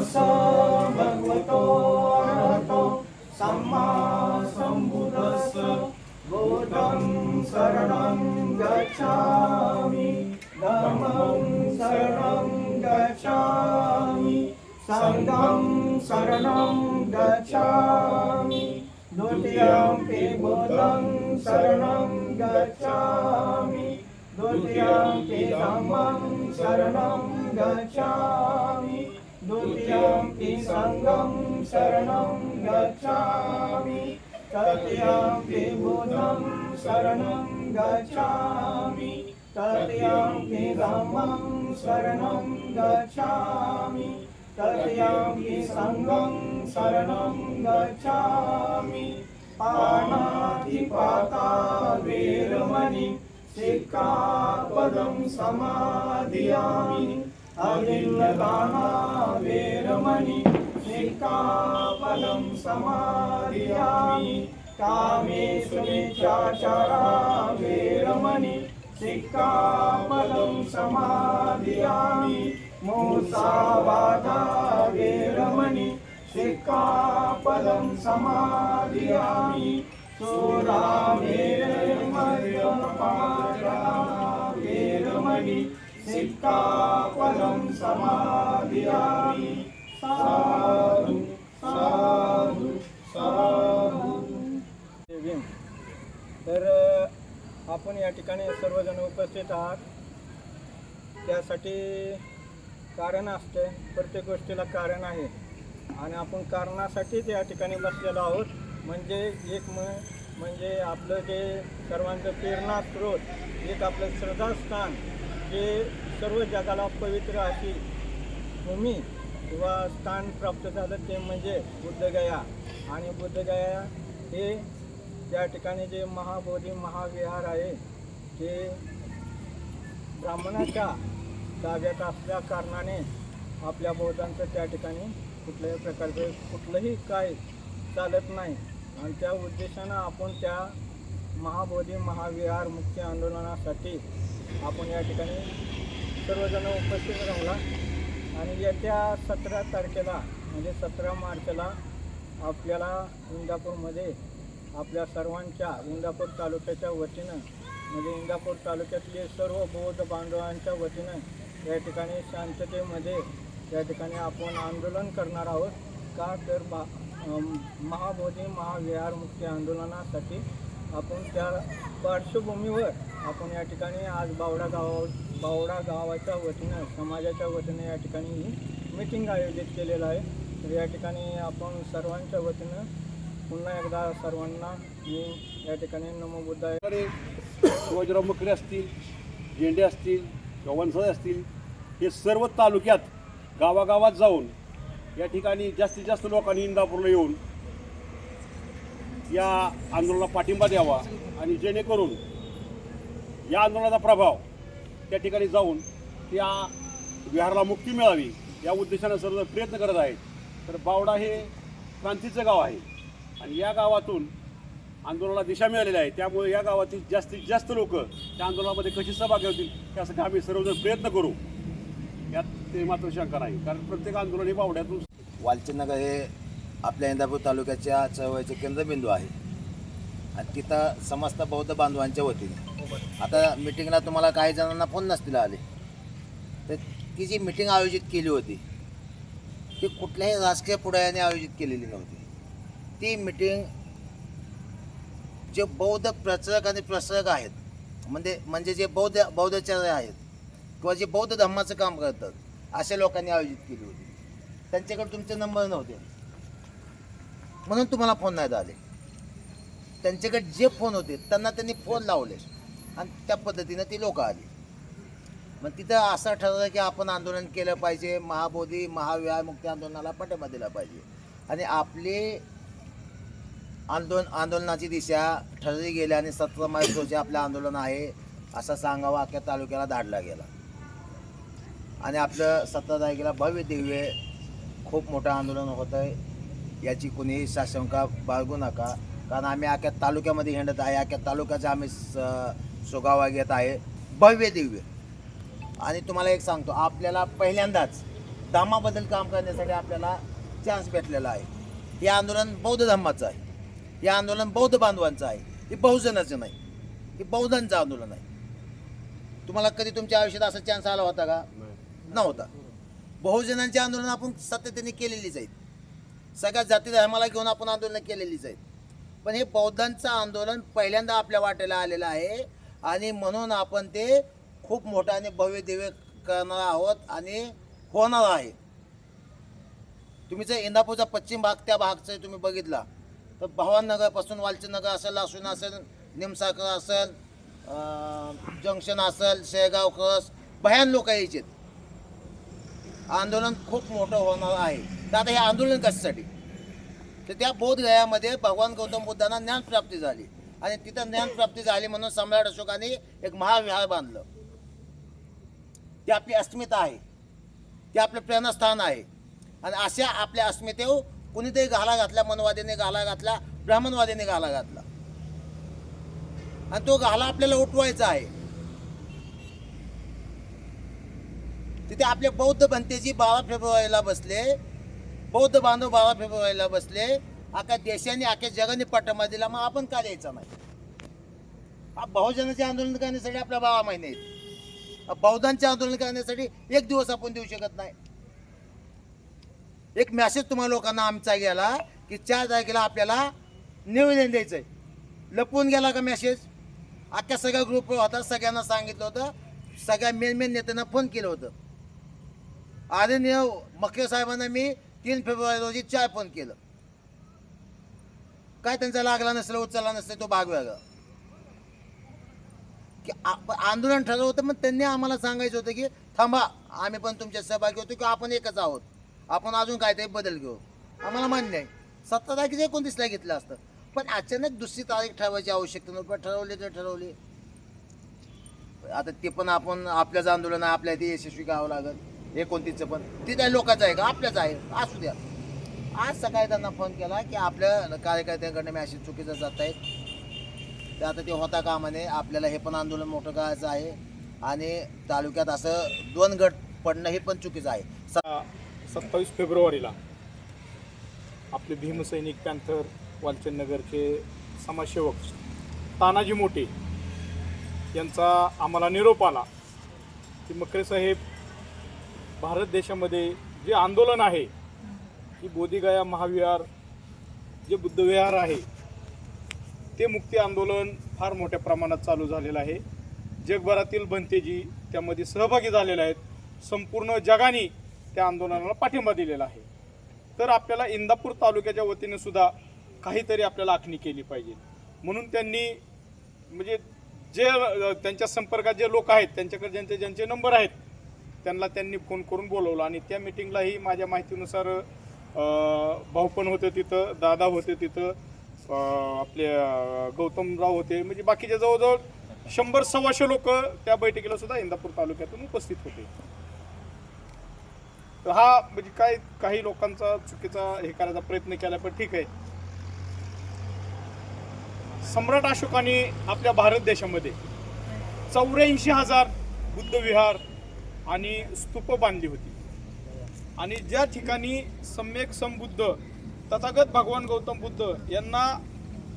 Sammasambuddhassa Bhagavato Arahato Sammasambuddhassa Buddham Saranam Gacchami Dhammam Saranam Gacchami Sangham Saranam Gacchami Dutiyam Pi Buddham Saranam Gacchami Dutiyam Pi Dhammam Saranam Gacchami द्वितीयं हि सङ्गं शरणं गच्छामि। तृतीयं ते बुधं शरणं गच्छामि। तृतीयं ते रामं शरणं गच्छामि। तृतीयं तयामि सङ्गं शरणं गच्छामि। पाणातिपाता वेरमणि शिकापदं समाधियामि। அகில்லதானா வேரமணி சிக்காபலம் சமாதியாமி காமேஸ்வரிச்சாச்சாரா வேரமணி சிக்காபலம் சமாதியாமி மூசாவாதா வேரமணி சிக்காபலம் சமாதியாமி சூராமேரமயம் பாரா வேரமணி சிக்காபலம் समाधियामि। साधु साधु साधु। भीम तर आपण या ठिकाणी सर्वजण उपस्थित आहात. त्यासाठी कारण असते प्रत्येक गोष्टीला कारण आहे. आणि आपण कारणासाठीच या ठिकाणी बसलेलो आहोत. म्हणजे एक म म्हणजे आपलं जे सर्वांचं प्रेरणा स्रोत एक आपलं श्रद्धास्थान जे सर्व जगाला पवित्र अशी भूमी किंवा स्थान प्राप्त झालं ते म्हणजे बुद्धगया. आणि बुद्धगया हे त्या ठिकाणी जे महाबोधी महाविहार आहे ते ब्राह्मणाच्या ताब्यात असल्या कारणाने आपल्या बौद्धांचं त्या ठिकाणी कुठल्याही प्रकारचं कुठलंही काय चालत नाही. आणि त्या उद्देशानं आपण त्या महाबोधी महाविहार मुख्य आंदोलनासाठी आपण या ठिकाणी सर्वजण उपस्थित राहूला. आणि येत्या सतरा तारखेला म्हणजे सतरा मार्चला आपल्याला इंदापूरमध्ये आपल्या सर्वांच्या इंदापूर तालुक्याच्या वतीनं म्हणजे इंदापूर तालुक्यातले सर्व बौद्ध बांधवांच्या वतीनं या ठिकाणी शांततेमध्ये या ठिकाणी आपण आंदोलन करणार आहोत. का तर बा महाबोधी महाविहार मुक्ती आंदोलनासाठी आपण त्या पार्श्वभूमीवर आपण या ठिकाणी आज बावडा गावा बावडा गावाच्या वतीनं समाजाच्या वतीनं या ठिकाणी ही मिटिंग आयोजित केलेलं आहे. तर या ठिकाणी आपण सर्वांच्या वतीनं पुन्हा एकदा सर्वांना मी या ठिकाणी नमो आहे. शिवाजीराव मकडे असतील झेंडे असतील किंवा असतील हे सर्व तालुक्यात गावागावात जाऊन या ठिकाणी जास्तीत जास्त लोकांनी इंदापूरला येऊन या आंदोलनाला पाठिंबा द्यावा आणि जेणेकरून या आंदोलनाचा प्रभाव त्या ठिकाणी जाऊन त्या विहाराला मुक्ती मिळावी या उद्देशानं सर्व प्रयत्न करत आहेत. तर बावडा हे क्रांतीचं गाव आहे. आणि या गावातून आंदोलनाला दिशा मिळालेली आहे. त्यामुळे या गावातील जास्तीत जास्त लोक त्या आंदोलनामध्ये कशी सहभागी होतील त्यासाठी आम्ही सर्वजण प्रयत्न करू. यात ते मात्र शंका नाही. कारण प्रत्येक आंदोलन हे बावड्यातून वालचंदनगर हे आपल्या इंदापूर तालुक्याच्या चळवळीचे केंद्रबिंदू आहे. आणि तिथं समस्त बौद्ध बांधवांच्या वतीने आता मिटिंगला तुम्हाला काही जणांना फोन नसतील आले. तर ती जी मिटिंग आयोजित केली होती ती कुठल्याही राजकीय पुढाऱ्याने आयोजित केलेली नव्हती. ती मिटिंग जे बौद्ध प्रचारक आणि प्रसारक आहेत म्हणजे म्हणजे जे बौद्ध बौद्धाचार्य आहेत किंवा जे बौद्ध धर्माचं काम करतात अशा लोकांनी आयोजित केली होती. त्यांच्याकडे तुमचे नंबर नव्हते. म्हणून तुम्हाला फोन नाही आले. त्यांच्याकडे जे फोन होते त्यांना त्यांनी फोन लावले. आणि त्या पद्धतीनं ती लोकं आली. मग तिथं असं ठरलं की आपण आंदोलन केलं पाहिजे महाबोधी महाविहार मुक्ती आंदोलनाला पाठिंबा दिला पाहिजे. आणि आपली आंदोलन आंदोलनाची दिशा ठरली गेली आणि सतरा मार्च रोजी आपलं आंदोलन आहे असं सांगावं अख्या तालुक्याला धाडला गेला. आणि आपलं सतरा तारखेला भव्य दिव्य खूप मोठं आंदोलन होतं आहे याची कुणीही साशंका बाळगू नका. कारण आम्ही अख्या तालुक्यामध्ये हिंडत आहे. अख्या तालुक्याचा आम्ही स सुगावा घेत आहे. भव्य दिव्य. आणि तुम्हाला एक सांगतो आपल्याला पहिल्यांदाच धर्माबद्दल काम करण्यासाठी आपल्याला चान्स भेटलेला आहे. हे आंदोलन बौद्ध धर्माचं आहे. हे आंदोलन बौद्ध बांधवांचं आहे. हे बहुजनाचं नाही. हे बौद्धांचं आंदोलन आहे. तुम्हाला कधी तुमच्या आयुष्यात असा चान्स आला होता का? नव्हता. बहुजनांचे आंदोलन आपण सातत्याने केलेलीच आहेत. सगळ्या जाती धर्माला घेऊन आपण आंदोलन केलेलीच आहेत. पण हे बौद्धांचं आंदोलन पहिल्यांदा आपल्या वाटेला आलेलं आहे. आणि म्हणून आपण ते खूप मोठ्याने भव्य दिव्य करणार आहोत आणि होणार आहे. तुम्ही जर इंदापूरचा पश्चिम भाग त्या भागचा तुम्ही बघितला तर भवाननगरपासून वालचंदनगर असेल लासून असेल निमसाकर असेल जंक्शन असेल शेगाव क्रस भयान लोक यायचे आंदोलन खूप मोठं होणार आहे. तर आता हे आंदोलन कशासाठी? तर त्या बोधगयामध्ये भगवान गौतम बुद्धांना ज्ञानप्राप्ती झाली. आणि तिथं ज्ञानप्राप्ती झाली म्हणून सम्राट अशोकाने एक महाविहार बांधलं. ते आपली अस्मिता आहे. ते आपलं प्रेरणास्थान आहे. आणि अशा आपल्या अस्मितेवर कुणीतरी घाला घातला मनवादीने घाला घातला ब्राह्मणवादीने घाला घातला. आणि तो घाला आपल्याला उठवायचा आहे. तिथे आपले बौद्ध भंतेजी बारा फेब्रुवारीला बसले. बौद्ध बांधव बारा फेब्रुवारीला बसले. अख्या देशाने अख्या जगाने पाठिंबा दिला मग आपण का द्यायचा नाही? हा बहुजनाचे आंदोलन करण्यासाठी आपल्या बारा महिने आहेत. बौद्धांचे आंदोलन करण्यासाठी एक दिवस आपण देऊ शकत नाही. एक मॅसेज तुम्हाला लोकांना आमचा गेला की चार तारखेला आपल्याला निवेदन द्यायचं आहे लपवून गेला का मेसेज अख्ख्या सगळ्या ग्रुपवर होता सगळ्यांना सांगितलं होतं. सगळ्या मेन मेन नेत्यांना फोन केलं होतं. आदरणीय मखे साहेबांना मी तीन फेब्रुवारी रोजी चार फोन केलं. काय त्यांचा लागला नसलं उचलला नसलं तो भाग वेगळा. की आप- आंदोलन ठरवलं होतं मग त्यांनी आम्हाला सांगायचं होतं की थांबा आम्ही पण तुमच्या सहभागी होतो की आपण एकच आहोत. आपण अजून काहीतरी बदल घेऊ. आम्हाला मान्य आहे. सत्ता तारखेचं एकोणतीसला घेतलं असतं. पण अचानक दुसरी तारीख ठरवायची आवश्यकता नव्हती पण ठरवली तर ठरवली. आता ते पण आपण आपल्याच आंदोलन आपल्या ते यशस्वी करावं लागत एकोणतीसचं पण. ते त्या लोकांचं आहे का? आपल्याच आहे. असू द्या. आज सकाळी त्यांना फोन केला की आपल्या कार्यकर्त्यांकडनं मॅसेज चुकीचं जात आहेत ते आता ते होता कामाने आपल्याला हे पण आंदोलन मोठं करायचं आहे. आणि तालुक्यात असं दोन गट पडणं हे पण चुकीचं आहे. सत्तावीस फेब्रुवारीला आपले भीमसैनिक पॅन्थर वालचंदनगरचे समाजसेवक तानाजी मोठे यांचा आम्हाला निरोप आला की मकरे साहेब भारत देशामध्ये जे आंदोलन आहे की बोधिगया महाविहार जे बुद्धविहार आहे ते मुक्ती आंदोलन फार मोठ्या प्रमाणात चालू झालेलं आहे. जगभरातील बनतेजी त्यामध्ये सहभागी झालेले आहेत. संपूर्ण जगाने त्या आंदोलनाला पाठिंबा दिलेला आहे. तर आपल्याला इंदापूर तालुक्याच्या वतीने सुद्धा काहीतरी आपल्याला आखणी केली पाहिजे. म्हणून त्यांनी म्हणजे जे त्यांच्या संपर्कात जे लोक आहेत त्यांच्याकडे ज्यांचे ज्यांचे नंबर आहेत त्यांना त्यांनी फोन करून बोलवलं आणि त्या मिटिंगलाही माझ्या माहितीनुसार अ, भाऊ पण होते तिथं दादा होते तिथं आपले गौतमराव होते. म्हणजे बाकीचे जवळजवळ शंभर सव्वाशे लोक त्या बैठकीला सुद्धा इंदापूर तालुक्यातून उपस्थित होते. तर हा म्हणजे काय काही लोकांचा चुकीचा हे करायचा प्रयत्न केला पण ठीक आहे. सम्राट अशोकाने आपल्या भारत देशामध्ये चौऱ्याऐंशी हजार बुद्ध विहार आणि स्तूप बांधली होती. आणि ज्या ठिकाणी सम्यक समबुद्ध तथागत भगवान गौतम बुद्ध यांना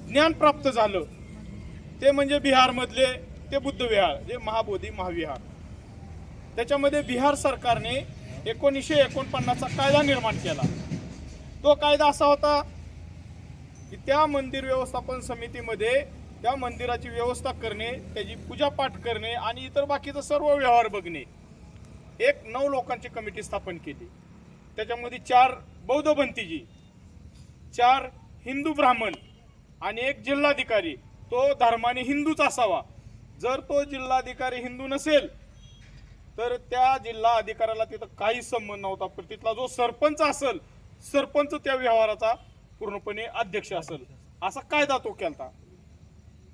ज्ञान प्राप्त झालं ते म्हणजे बिहारमधले ते बुद्ध विहार जे महाबोधी महाविहार. त्याच्यामध्ये बिहार सरकारने एकोणीसशे एकोणपन्नासचा कायदा निर्माण केला. तो कायदा असा होता की त्या मंदिर व्यवस्थापन समितीमध्ये त्या मंदिराची व्यवस्था करणे त्याची पूजापाठ करणे आणि इतर बाकीचं सर्व व्यवहार बघणे. एक नऊ लोकांची कमिटी स्थापन केली. त्याच्यामध्ये चार बौद्ध भंतीजी चार हिंदू ब्राह्मण आणि एक जिल्हाधिकारी तो धर्माने हिंदूच असावा. जर तो जिल्हाधिकारी हिंदू नसेल तर त्या जिल्हा अधिकाऱ्याला तिथं काहीच संबंध नव्हता पण तिथला जो सरपंच असेल सरपंच त्या व्यवहाराचा पूर्णपणे अध्यक्ष असेल. असा कायदा तो केलता.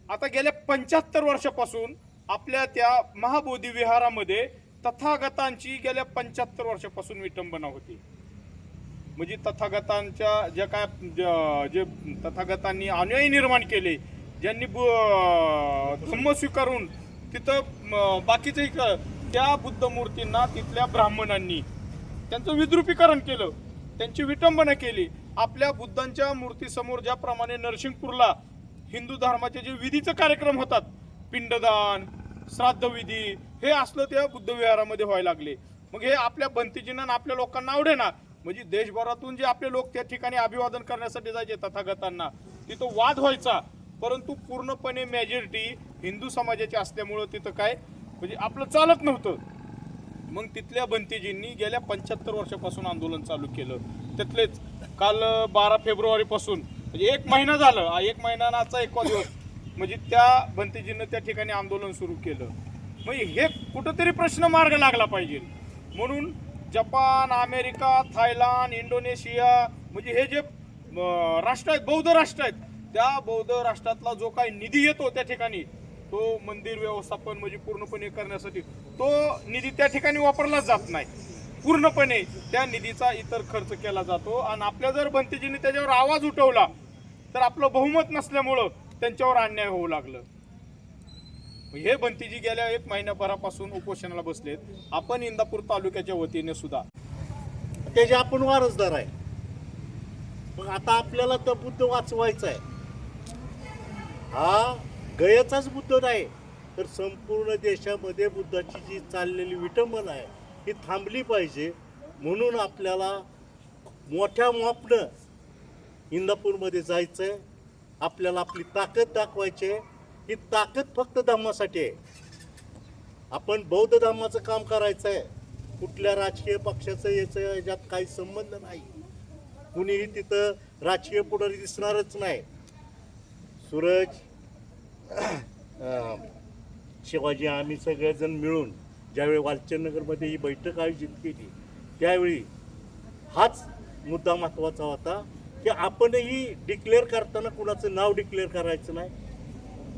आता गेल्या पंच्याहत्तर वर्षापासून आपल्या त्या महाबोधी विहारामध्ये तथागतांची गेल्या पंच्याहत्तर वर्षापासून विटंबना होती. म्हणजे तथागतांच्या ज्या काय ज- जे तथागतांनी अनुयायी निर्माण केले ज्यांनी धम्म स्वीकारून तिथं बाकीचे क- त्या बुद्ध मूर्तींना तिथल्या ब्राह्मणांनी त्यांचं विद्रुपीकरण केलं त्यांची विटंबना केली. आपल्या बुद्धांच्या मूर्तीसमोर ज्याप्रमाणे नरसिंगपूरला हिंदू धर्माचे जे विधीचे कार्यक्रम होतात पिंडदान श्राद्धविधी हे असलं त्या बुद्धविहारामध्ये व्हायला लागले. मग हे आपल्या भंतीजींना आपल्या लोकांना आवडे ना. म्हणजे देशभरातून जे आपले लोक त्या ठिकाणी अभिवादन करण्यासाठी जायचे तथागतांना तिथं वाद व्हायचा. परंतु पूर्णपणे मेजॉरिटी हिंदू समाजाची असल्यामुळं तिथं काय? म्हणजे आपलं चालत नव्हतं. मग तिथल्या बंतीजींनी गेल्या पंच्याहत्तर वर्षापासून आंदोलन चालू केलं. त्यातलेच काल बारा फेब्रुवारीपासून म्हणजे एक महिना झालं. हा एक महिन्याचा एकवा दिवस. म्हणजे त्या बंतीजींनं त्या ठिकाणी आंदोलन सुरू केलं. म्हणजे हे कुठंतरी प्रश्न मार्ग लागला पाहिजे. म्हणून जपान अमेरिका थायलंड इंडोनेशिया म्हणजे हे जे राष्ट्र आहेत बौद्ध राष्ट्र आहेत त्या बौद्ध राष्ट्रातला जो काही निधी येतो त्या ठिकाणी तो मंदिर व्यवस्थापन म्हणजे पूर्णपणे करण्यासाठी तो निधी त्या ठिकाणी वापरला जात नाही. पूर्णपणे त्या निधीचा इतर खर्च केला जातो. आणि आपल्या जर बंतीजींनी त्याच्यावर आवाज उठवला तर आपलं बहुमत नसल्यामुळं त्यांच्यावर अन्याय होऊ लागलं. हे बंतीजी गेल्या एक महिन्याभरापासून उपोषणाला बसलेत. आपण इंदापूर तालुक्याच्या वतीने सुद्धा. त्याचे आपण वारसदार आहे. मग आता आपल्याला तर बुद्ध वाचवायचा आहे हा गयचाच बुद्ध नाही तर संपूर्ण देशामध्ये बुद्धाची जी चाललेली विटंबना आहे ही थांबली पाहिजे. म्हणून आपल्याला मोठ्या मापनं इंदापूरमध्ये जायचं आहे आपल्याला आपली ताकद दाखवायची आहे. ही ताकद फक्त धम्मासाठी आहे. आपण बौद्ध धर्माचं काम करायचं आहे कुठल्या राजकीय पक्षाचं याचं याच्यात काही संबंध नाही. कुणीही तिथं राजकीय पुढारी दिसणारच नाही. सूरज शिवाजी आम्ही सगळेजण मिळून ज्यावेळी वालचंदनगरमध्ये ही बैठक आयोजित केली त्यावेळी हाच मुद्दा महत्त्वाचा होता. की आपणही डिक्लेअर करताना कुणाचं नाव डिक्लेअर करायचं नाही.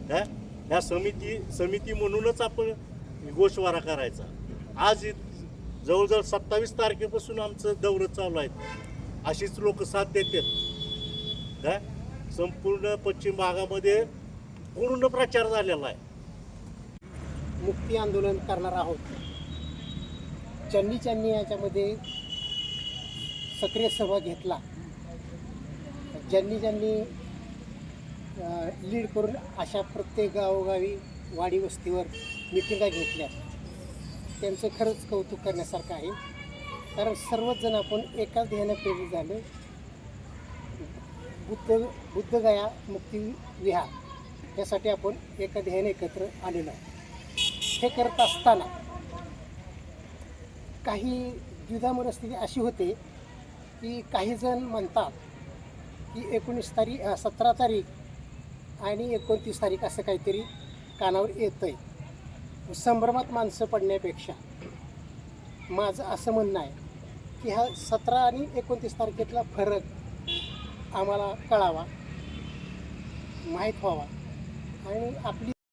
काय ह्या समिती समिती म्हणूनच आपण गोषवारा करायचा. आज इ- जवळजवळ सत्तावीस तारखेपासून आमचं दौरं चालू आहेत. अशीच लोक साथ देतात. काय संपूर्ण पश्चिम भागामध्ये पूर्ण प्रचार झालेला आहे. मुक्ती आंदोलन करणार आहोत. ज्यांनी ज्यांनी याच्यामध्ये सक्रिय सहभाग घेतला. ज्यांनी ज्यांनी लीड करून अशा प्रत्येक गावोगावी वाडी वस्तीवर मिटिंगा घेतल्या त्यांचं खरंच कौतुक करण्यासारखं आहे. कारण सर्वच जण आपण एकाच ध्येयानं प्रेरित झालो. बुद्ध बुद्धगया मुक्ती विहार यासाठी आपण एका ध्येयाने एकत्र आलेलो आहे हे करत असताना काही द्विधा मनस्थिती अशी होते की काही जण म्हणतात की एकोणीस तारीख सतरा तारीख आणि एकोणतीस तारीख असं काहीतरी कानावर येतं आहे संभ्रमात माणसं पडण्यापेक्षा माझं असं म्हणणं आहे की हा सतरा आणि एकोणतीस तारखेतला फरक आम्हाला कळावा माहीत व्हावा आणि आपली